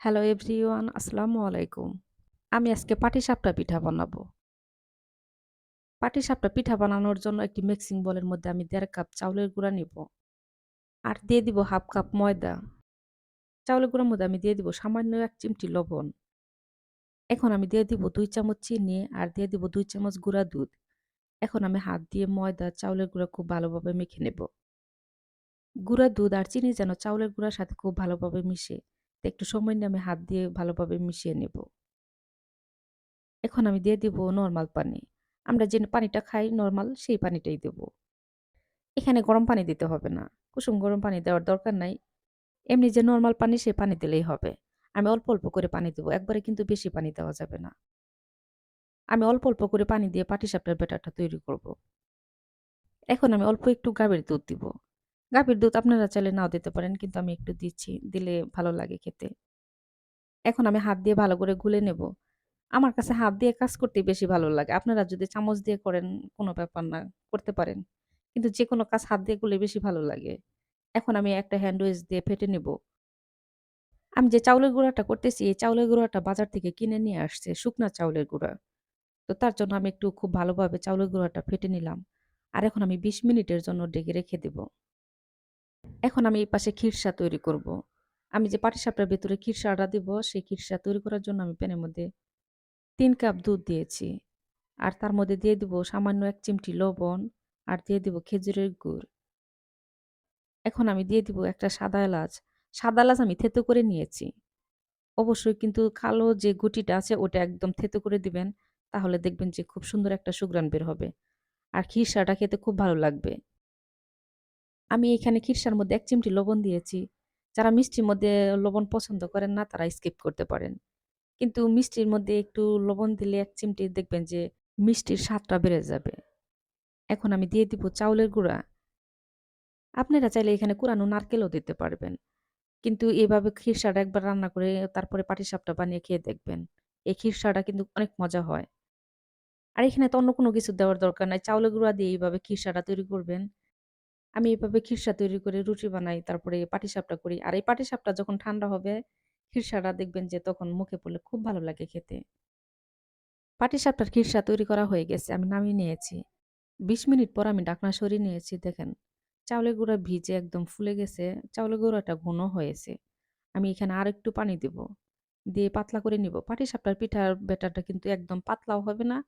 Hello everyone, আসসালামু আলাইকুম। আমি আজকে পাটিসাপটা পিঠা বানাবো। পাটিসাপটা পিঠা বানানোর জন্য একটি মিক্সিং বলের মধ্যে আমি দেড় কাপ চাউলের গুঁড়া নিব। আর দিয়ে দিব ১/২ কাপ ময়দা। চাউলের গুঁড়ার মধ্যে আমি দিয়ে দিব সামান্য এক চিমটি লবণ। এখন আমি দিয়ে দিব দুই চামচ চিনি আর দিয়ে দিব দুই চামচ গুঁড়া দুধ। এখন আমি হাত দিয়ে ময়দা, চাউলের গুঁড়া খুব ভালোভাবে মেখে নেব। গুঁড়া দুধ আর চিনি যেন চাউলের গুঁড়ার সাথে খুব ভালোভাবে মিশে। তো একটু সময় নিয়ে আমি হাত দিয়ে ভালোভাবে মিশিয়ে নেব। এখন আমি দিয়ে দিব নরমাল পানি। আমরা যে পানিটা খাই নরমাল সেই পানিটাই দেব। এখানে গরম পানি দিতে হবে না। কুসুম গরম পানি দেওয়ার দরকার নাই। এমনি যে নরমাল পানি সেই পানি দিলেই হবে। আমি অল্প, অল্প করে পানি দেবো একবারে কিন্তু বেশি পানি দেওয়া যাবে না। আমি অল্প, অল্প করে পানি দিয়ে পাটিসাপটার ব্যাটারটা তৈরি করব। এখন আমি অল্প একটু গাভীর দুধ দিব। গাভীর দুধ আপনারা চাইলে নাও দিতে পারেন কিন্তু আমি একটু দিচ্ছি। দিলে ভালো লাগে খেতে। এখন আমি হাত দিয়ে ভালো করে গুলে নেব। আমার কাছে হাত দিয়ে কাজ করতে বেশি ভালো লাগে। আপনারা যদি চামচ দিয়ে করেন কোনো ব্যাপার না, করতে পারেন। কিন্তু যেকোনো কাজ হাত দিয়ে করলে বেশি ভালো লাগে। এখন আমি একটা হ্যান্ড উইচ দিয়ে ফেটে নেব। আমি যে চাউলের গুঁড়াটা করতেছি, এই চাউলের গুঁড়াটা বাজার থেকে কিনে নিয়ে আসছে, শুকনা চাউলের গুঁড়া। তো তার জন্য আমি একটু খুব ভালোভাবে চাউলের গুঁড়াটা ফেটে নিলাম। আর এখন আমি ২০ মিনিটের জন্য ডেকে রেখে দেব। এখন আমি এই পাশে খিরসা তৈরি করব। আমি যে পাটিসাপটার ভেতরে খিরসাটা দিব, সেই খিরসা তৈরি করার জন্য আমি প্যানের মধ্যে তিন কাপ দুধ দিয়েছি। আর তার মধ্যে দিয়ে দিব সামান্য এক চিমটি লবণ আর দিয়ে দিব খেজুরের গুড়। এখন আমি দিয়ে দিব একটা সাদা এলাচ। সাদা এলাচ আমি থেতো করে নিয়েছি। অবশ্যই কিন্তু কালো যে গুটিটা আছে ওটা একদম থেতো করে দিবেন। তাহলে দেখবেন যে খুব সুন্দর একটা সুঘ্রাণ বের হবে। আর খিরসাটা খেতে খুব ভালো লাগবে। আমি এখানে খিরসার মধ্যে এক চিমটি লবণ দিয়েছি। যারা মিষ্টির মধ্যে লবণ পছন্দ করেন না, তারা স্কিপ করতে পারেন। কিন্তু মিষ্টির মধ্যে একটু লবণ দিলে এক চিমটি দেখবেন যে মিষ্টির স্বাদটা বেড়ে যাবে। এখন আমি দিয়ে দিব চাউলের গুঁড়া। আপনারা চাইলে এখানে কুরানো নারকেলও দিতে পারবেন। কিন্তু এভাবে খিরসাটা একবার রান্না করে তারপরে পাটিসাপটা বানিয়ে খেয়ে দেখবেন। এই খিরসাটা কিন্তু অনেক মজা হয়। আর এখানে তো অন্য কোনো কিছু দেওয়ার দরকার নাই। চাউলের গুঁড়া দিয়ে এইভাবে খিরসাটা তৈরি করবেন। আমি এভাবে খিরসা তৈরি করে রুটি বানাই, তারপরে পাটিসাপটা করি। আর এই পাটিসাপটা যখন ঠান্ডা হবে, খিরসাটা দেখবেন যে তখন মুখে পড়লে খুব ভালো লাগে খেতে। পাটিসাপটার খিরসা তৈরি করা হয়ে গেছে। আমি নামিয়ে নিয়েছি। ২০ মিনিট পর আমি ডাকনা সরিয়ে নিয়েছি দেখেন। চাউলের গুঁড়া ভিজে একদম ফুলে গেছে। চাউলের গুঁড়াটা ঘন হয়েছে। আমি এখানে আর একটু পানি দিব। দিয়ে পাতলা করে নিব। পাটিসাপটার পিঠার ব্যাটারটা কিন্তু একদম পাতলাও হবে না,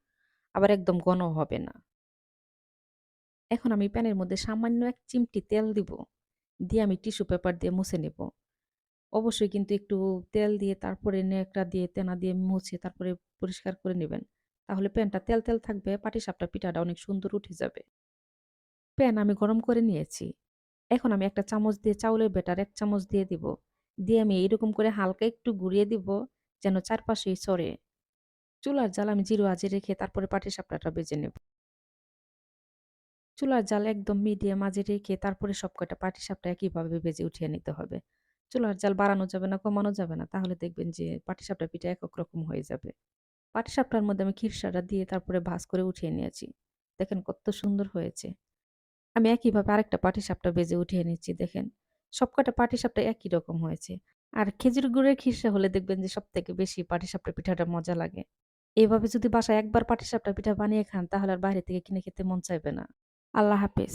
আবার একদম ঘনও হবে না। এখন আমি প্যানের মধ্যে সামান্য এক চিমটি তেল দিব। দিয়ে আমি টিস্যু পেপার দিয়ে মুছে নেব। অবশ্যই কিন্তু একটু তেল দিয়ে তারপরে নেকড়া দিয়ে তেনা দিয়ে মুছে তারপরে পরিষ্কার করে নেবেন তাহলে প্যানটা তেল, তেল থাকবে পাটিসাপটার পিঠাটা অনেক সুন্দর উঠে যাবে। প্যান আমি গরম করে নিয়েছি। এখন আমি একটা চামচ দিয়ে চাউলের ব্যাটার এক চামচ দিয়ে দিব। দিয়ে আমি এইরকম করে হালকা একটু ঘুরিয়ে দিব যেন চারপাশেই ছড়ে। চুলার জাল আমি জিরো আঁচে রেখে তারপরে পাটিসাপটাটা ভেজে নেব। চুলার জাল একদম মিডিয়াম আঁচে রেখে তারপরে সব সবকটা পাটিসাপটা একইভাবে ভেজে উঠিয়ে নিতে হবে। চুলার জাল বাড়ানো যাবে না, কমানো যাবে না। তাহলে দেখবেন যে পাটিসাপটার পিঠা একক রকম হয়ে যাবে। পাটিসাপটার মধ্যে আমি খিরসাটা দিয়ে তারপরে ভাঁজ করে উঠিয়ে নিয়েছি। দেখেন কত সুন্দর হয়েছে। আমি একইভাবে আরেকটা পাটিসাপটা ভেজে উঠিয়ে নিচ্ছি দেখেন। সবকটা পাটিসাপটা একই রকম হয়েছে। আর খেজুর গুড়ের খিরসা হলে দেখবেন যে সব থেকে বেশি পাটিসাপটা পিঠাটা মজা লাগে। এভাবে যদি বাসায় একবার পাটিসাপটা পিঠা বানিয়ে খান তাহলে আর বাইরে থেকে কিনে খেতে মন চাইবে না। আল্লাহ হাফেজ।